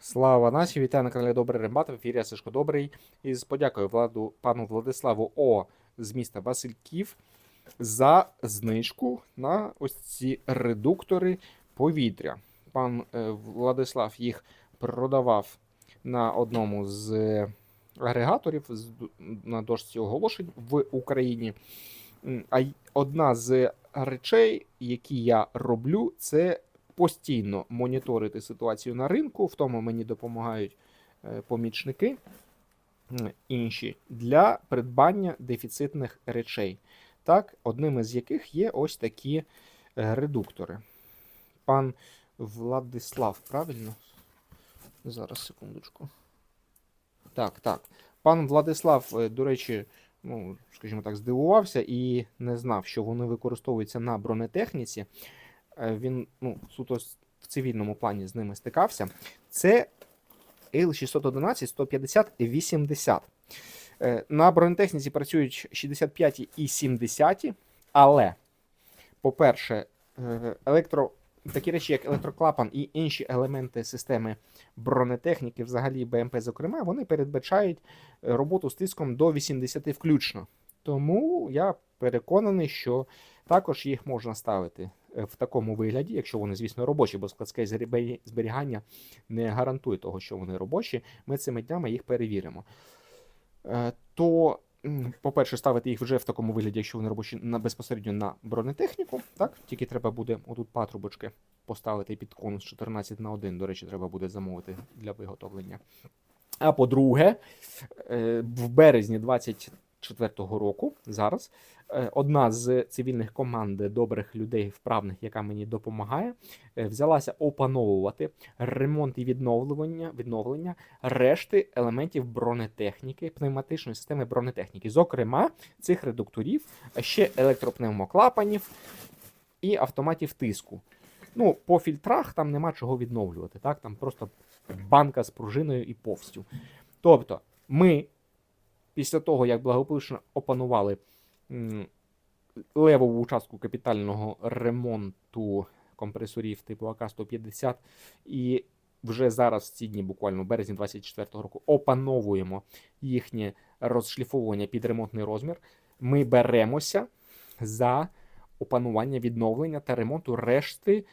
Слава нації, вітаю на каналі Добрий Рембат, в ефірі Сашко Добрий. І з подякою владу пану Владиславу О з міста Васильків за знижку на ось ці редуктори повітря. Пан е, Владислав їх продавав на одному з агрегаторів з на дошці оголошень в Україні. А одна з речей, які я роблю, це постійно моніторити ситуацію на ринку. В тому мені допомагають е, помічники інші для придбання дефіцитних речей. Так, одним із яких є ось такі е, редуктори. Пан Владислав, правильно? Зараз, секундочку. Так, так. Пан Владислав, е, до речі, ну, скажімо так, здивувався і не знав, що вони використовуються на бронетехніці. Е, Він ну, суто в цивільному плані з ними стикався. Це L611 150 80. Е, На бронетехніці працюють 65 і 70, але, по-перше, е, електро, такі речі, як електроклапан і інші елементи системи бронетехніки, взагалі БМП, зокрема, вони передбачають е, роботу з тиском до 80 включно. Тому я переконаний, що також їх можна ставити е, в такому вигляді, якщо вони, звісно, робочі, бо складське зберігання не гарантує того, що вони робочі. Ми цими днями їх перевіримо. Е, То, по-перше, ставити їх вже в такому вигляді, якщо вони робочі на безпосередньо на бронетехніку. Так, тільки треба буде отут патрубочки поставити під конус 14 на 1. До речі, треба буде замовити для виготовлення. А по-друге, е, в березні 24-го року зараз е, одна з цивільних команд добрих людей, вправних, яка мені допомагає, е, взялася опановувати ремонт і відновлення, відновлення решти елементів бронетехніки, пневматичної системи бронетехніки, зокрема цих редукторів, ще електропневмоклапанів і автоматів тиску. Ну, по фільтрах там нема чого відновлювати, так? Там просто банка з пружиною і повстю. Тобто, ми після того, як благополучно опанували левову частку капітального ремонту компресорів типу АК-150, і вже зараз, в ці дні, буквально в березні 24-го року, опановуємо їхнє розшліфовування під ремонтний розмір, ми беремося за опанування відновлення та ремонту решти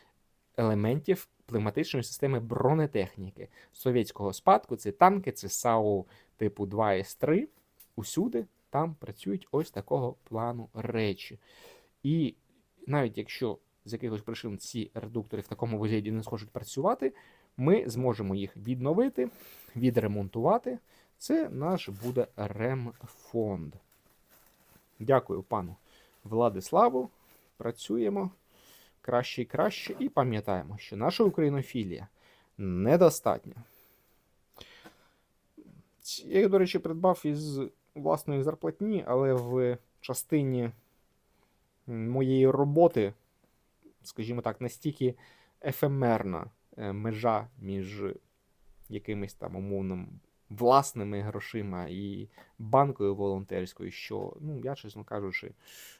елементів пневматичної системи бронетехніки совєтського спадку. Це танки, це САУ типу 2С3. Усюди там працюють ось такого плану речі. І навіть якщо з якихось причин ці редуктори в такому вигляді не схочуть працювати, ми зможемо їх відновити, відремонтувати. Це наш буде ремфонд. Дякую пану Владиславу. Працюємо краще і краще, і пам'ятаємо, що наша українофілія недостатня. Я до речі, придбав із власної зарплатні, але в частині моєї роботи, скажімо так, настільки ефемерна е, межа між якимись там умовним власними грошима і банкою волонтерською, що, ну, я, чесно кажучи,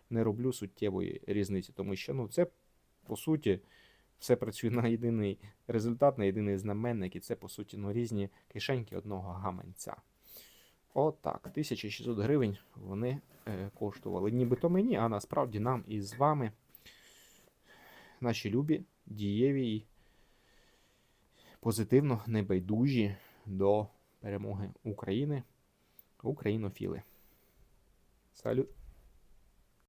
не роблю суттєвої різниці, тому що ну, це, по суті, все працює на єдиний результат, на єдиний знаменник, і це, по суті, ну, різні кишеньки одного гаманця. Отак, 1600 гривень вони е, коштували. Нібито мені, а насправді нам із вами, наші любі, дієві і позитивно небайдужі до перемоги України, українофіли. Салют!